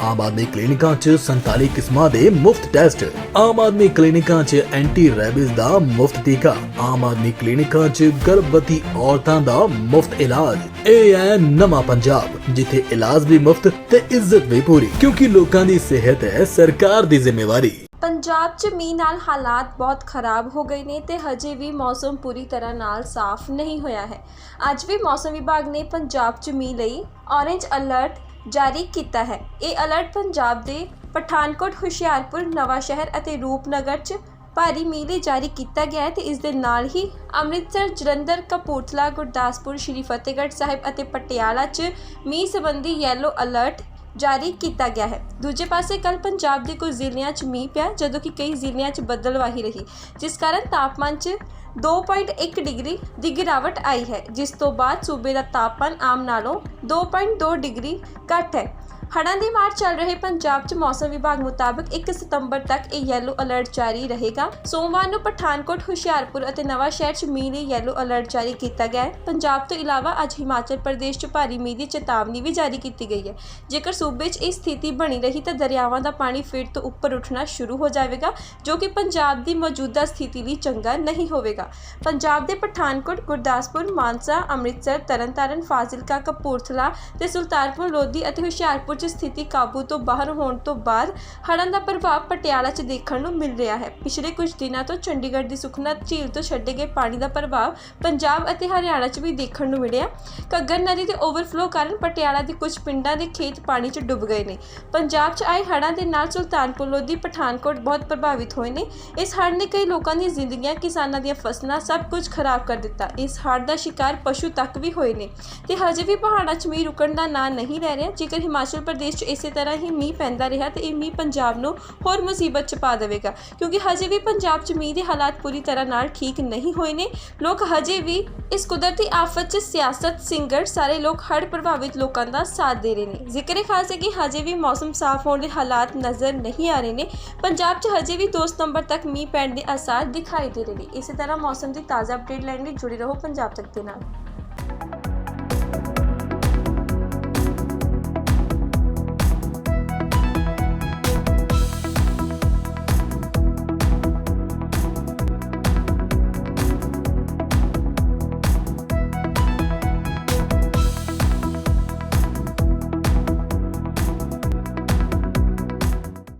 ਆਮ ਆਦਮੀ ਕਲੀਨਿਕਾਂ 'ਚ 47 ਕਿਸਮਾਂ ਦੇ ਮੁਫਤ ਟੈਸਟ। ਆਮ ਆਦਮੀ ਕਲੀਨਿਕਾਂ 'ਚ ਐਂਟੀ ਰੈਬਿਸ ਦਾ ਮੁਫਤ ਟੀਕਾ। ਆਮ ਆਦਮੀ ਕਲੀਨਿਕਾਂ 'ਚ ਗਰਭਵਤੀ ਔਰਤਾਂ ਦਾ ਮੁਫਤ ਇਲਾਜ। ਇਹ ਹੈ ਨਵਾਂ ਪੰਜਾਬ, ਜਿੱਥੇ ਇਲਾਜ ਵੀ ਮੁਫਤ ਤੇ ਇੱਜ਼ਤ ਵੀ ਪੂਰੀ। ਕਿਉਂਕਿ ਲੋਕਾਂ ਦੀ ਸਿਹਤ ਹੈ ਸਰਕਾਰ ਦੀ ਜ਼ਿੰਮੇਵਾਰੀ। ਪੰਜਾਬ 'ਚ ਮੀਂਹ ਨਾਲ ਹਾਲਾਤ ਬਹੁਤ ਖਰਾਬ ਹੋ ਗਏ ਨੇ ਤੇ ਹਜੇ ਵੀ ਮੌਸਮ ਪੂਰੀ ਤਰ੍ਹਾਂ ਨਾਲ ਸਾਫ਼ ਨਹੀਂ ਹੋਇਆ ਹੈ। ਅੱਜ ਵੀ ਮੌਸਮ ਵਿਭਾਗ ਨੇ ਪੰਜਾਬ 'ਚ ਮੀਂਹ ਲਈ ਔਰੇਂਜ ਅਲਰਟ ਜਾਰੀ ਕੀਤਾ ਹੈ। ਇਹ ਅਲਰਟ ਪੰਜਾਬ ਦੇ ਪਠਾਨਕੋਟ, ਹੁਸ਼ਿਆਰਪੁਰ ਨਵਾਂ ਸ਼ਹਿਰ ਅਤੇ ਰੂਪਨਗਰ 'ਚ ਭਾਰੀ ਮੀਂਹ ਲਈ ਜਾਰੀ ਕੀਤਾ ਗਿਆ ਹੈ ਤੇ ਇਸ ਦੇ ਨਾਲ ਹੀ ਅੰਮ੍ਰਿਤਸਰ, ਜਲੰਧਰ, ਕਪੂਰਥਲਾ, ਗੁਰਦਾਸਪੁਰ, ਸ਼੍ਰੀ ਫਤਿਹਗੜ੍ਹ ਸਾਹਿਬ ਅਤੇ ਪਟਿਆਲਾ 'ਚ ਮੀਂਹ ਸੰਬੰਧੀ ਯੈਲੋ ਅਲਰਟ ਜਾਰੀ ਕੀਤਾ ਗਿਆ ਹੈ। ਦੂਜੇ ਪਾਸੇ ਕੱਲ ਪੰਜਾਬ ਦੇ ਕੁਝ ਜ਼ਿਲ੍ਹਿਆਂ 'ਚ ਮੀਂਹ ਪਿਆ, ਜਦੋਂ ਕਿ ਕਈ ਜ਼ਿਲ੍ਹਿਆਂ 'ਚ ਬੱਦਲਵਾਹੀ ਰਹੀ। ਜਿਸ ਕਾਰਨ ਤਾਪਮਾਨ 'ਚ 2.1 ਡਿਗਰੀ ਦੀ ਗਿਰਾਵਟ ਆਈ ਹੈ, ਜਿਸ ਤੋਂ ਬਾਅਦ ਸੂਬੇ ਦਾ ਤਾਪਮਾਨ ਆਮ ਨਾਲੋਂ 2.2 ਡਿਗਰੀ ਘੱਟ ਹੈ। ਹੜ੍ਹਾਂ ਦੀ ਮਾਰ ਚੱਲ ਰਹੇ ਪੰਜਾਬ 'ਚ ਮੌਸਮ ਵਿਭਾਗ ਮੁਤਾਬਕ 1 ਸਤੰਬਰ ਤੱਕ ਇਹ ਯੈਲੋ ਅਲਰਟ ਜਾਰੀ ਰਹੇਗਾ। ਸੋਮਵਾਰ ਨੂੰ ਪਠਾਨਕੋਟ, ਹੁਸ਼ਿਆਰਪੁਰ ਅਤੇ ਨਵਾਂ ਸ਼ਹਿਰ 'ਚ ਮੀਂਹ ਲਈ ਯੈਲੋ ਅਲਰਟ ਜਾਰੀ ਕੀਤਾ ਗਿਆ ਹੈ। ਪੰਜਾਬ ਤੋਂ ਇਲਾਵਾ ਅੱਜ ਹਿਮਾਚਲ ਪ੍ਰਦੇਸ਼ 'ਚ ਭਾਰੀ ਮੀਂਹ ਦੀ ਚੇਤਾਵਨੀ ਵੀ ਜਾਰੀ ਕੀਤੀ ਗਈ ਹੈ। ਜੇਕਰ ਸੂਬੇ 'ਚ ਇਹ ਸਥਿਤੀ ਬਣੀ ਰਹੀ ਤਾਂ ਦਰਿਆਵਾਂ ਦਾ ਪਾਣੀ ਫਿਰ ਤੋਂ ਉੱਪਰ ਉੱਠਣਾ ਸ਼ੁਰੂ ਹੋ ਜਾਵੇਗਾ, ਜੋ ਕਿ ਪੰਜਾਬ ਦੀ ਮੌਜੂਦਾ ਸਥਿਤੀ ਲਈ ਚੰਗਾ ਨਹੀਂ ਹੋਵੇਗਾ। ਪੰਜਾਬ ਦੇ ਪਠਾਨਕੋਟ, ਗੁਰਦਾਸਪੁਰ, ਮਾਨਸਾ, ਅੰਮ੍ਰਿਤਸਰ, ਤਰਨਤਾਰਨ, ਫਾਜ਼ਿਲਕਾ, ਕਪੂਰਥਲਾ ਤੇ ਸੁਲਤਾਨਪੁਰ, ਲੋਧੀ ਅਤੇ ਹੁਸ਼ਿਆਰਪੁਰ ਕੁਝ ਸਥਿਤੀ ਕਾਬੂ ਤੋਂ ਬਾਹਰ ਹੋਣ ਤੋਂ ਬਾਅਦ ਹੜ੍ਹਾਂ ਦਾ ਪ੍ਰਭਾਵ ਪਟਿਆਲਾ 'ਚ ਦੇਖਣ ਨੂੰ ਮਿਲ ਰਿਹਾ ਹੈ। ਪਿਛਲੇ ਕੁਝ ਦਿਨਾਂ ਤੋਂ ਚੰਡੀਗੜ੍ਹ ਦੀ ਸੁਖਨਾ ਝੀਲ ਤੋਂ ਛੱਡੇ ਗਏ ਪਾਣੀ ਦਾ ਪ੍ਰਭਾਵ ਪੰਜਾਬ ਅਤੇ ਹਰਿਆਣਾ 'ਚ ਵੀ ਦੇਖਣ ਨੂੰ ਮਿਲਿਆ। ਘੱਗਰ ਨਦੀ ਦੇ ਓਵਰਫਲੋ ਕਾਰਨ ਪਟਿਆਲਾ ਦੇ ਕੁਝ ਪਿੰਡਾਂ ਦੇ ਖੇਤ ਪਾਣੀ 'ਚ ਡੁੱਬ ਗਏ ਨੇ। ਪੰਜਾਬ 'ਚ ਆਏ ਹੜ੍ਹਾਂ ਦੇ ਨਾਲ ਸੁਲਤਾਨਪੁਰ, ਲੋਧੀ, ਪਠਾਨਕੋਟ ਬਹੁਤ ਪ੍ਰਭਾਵਿਤ ਹੋਏ ਨੇ। ਇਸ ਹੜ੍ਹ ਨੇ ਕਈ ਲੋਕਾਂ ਦੀਆਂ ਜ਼ਿੰਦਗੀਆਂ, ਕਿਸਾਨਾਂ ਦੀਆਂ ਫਸਲਾਂ ਸਭ ਕੁਝ ਖਰਾਬ ਕਰ ਦਿੱਤਾ। ਇਸ ਹੜ੍ਹ ਦਾ ਸ਼ਿਕਾਰ ਪਸ਼ੂ ਤੱਕ ਵੀ ਹੋਏ ਨੇ ਤੇ ਹਜੇ ਵੀ ਪਹਾੜਾਂ 'ਚ ਮੀਂਹ ਰੁਕਣ ਦਾ ਨਾਂ ਨਹੀਂ ਲੈ ਰਿਹਾ। ਜੇਕਰ ਹਿਮਾਚਲ ਪ੍ਰਦੇਸ਼ 'ਚ ਇਸੇ ਤਰ੍ਹਾਂ ਹੀ ਮੀਂਹ ਪੈਂਦਾ ਰਿਹਾ ਤੇ ਇਹ ਮੀਂਹ ਪੰਜਾਬ ਨੂੰ ਹੋਰ ਮੁਸੀਬਤ 'ਚ ਪਾ ਦੇਵੇਗਾ। ਕਿਉਂਕਿ ਹਜੇ ਵੀ ਪੰਜਾਬ 'ਚ ਮੀਂਹ ਦੇ ਹਾਲਾਤ ਪੂਰੀ ਤਰ੍ਹਾਂ ਨਾਲ ਠੀਕ ਨਹੀਂ ਹੋਏ ਨੇ। ਲੋਕ ਹਜੇ ਵੀ ਇਸ ਕੁਦਰਤੀ ਆਫਤ 'ਚ ਸਿਆਸਤ, ਸਿੰਗਰ ਸਾਰੇ ਲੋਕ ਹੜ੍ਹ ਪ੍ਰਭਾਵਿਤ ਲੋਕਾਂ ਦਾ ਸਾਥ ਦੇ ਰਹੇ ਨੇ। ਜ਼ਿਕਰ ਖਾਸ ਹੈ ਕਿ ਹਜੇ ਵੀ ਮੌਸਮ ਸਾਫ਼ ਹੋਣ ਦੇ ਹਾਲਾਤ ਨਜ਼ਰ ਨਹੀਂ ਆ ਰਹੇ ਨੇ। ਪੰਜਾਬ 'ਚ ਹਜੇ ਵੀ 2 ਸਤੰਬਰ ਤੱਕ ਮੀਂਹ ਪੈਣ ਦੇ ਆਸਾਰ ਦਿਖਾਈ ਦੇ ਰਹੇ ਨੇ। ਇਸੇ ਤਰ੍ਹਾਂ ਮੌਸਮ ਦੀ ਤਾਜ਼ਾ ਅਪਡੇਟ ਲੈਣ ਲਈ ਜੁੜੇ ਰਹੋ ਪੰਜਾਬ ਤੱਕ ਦੇ ਨਾਲ।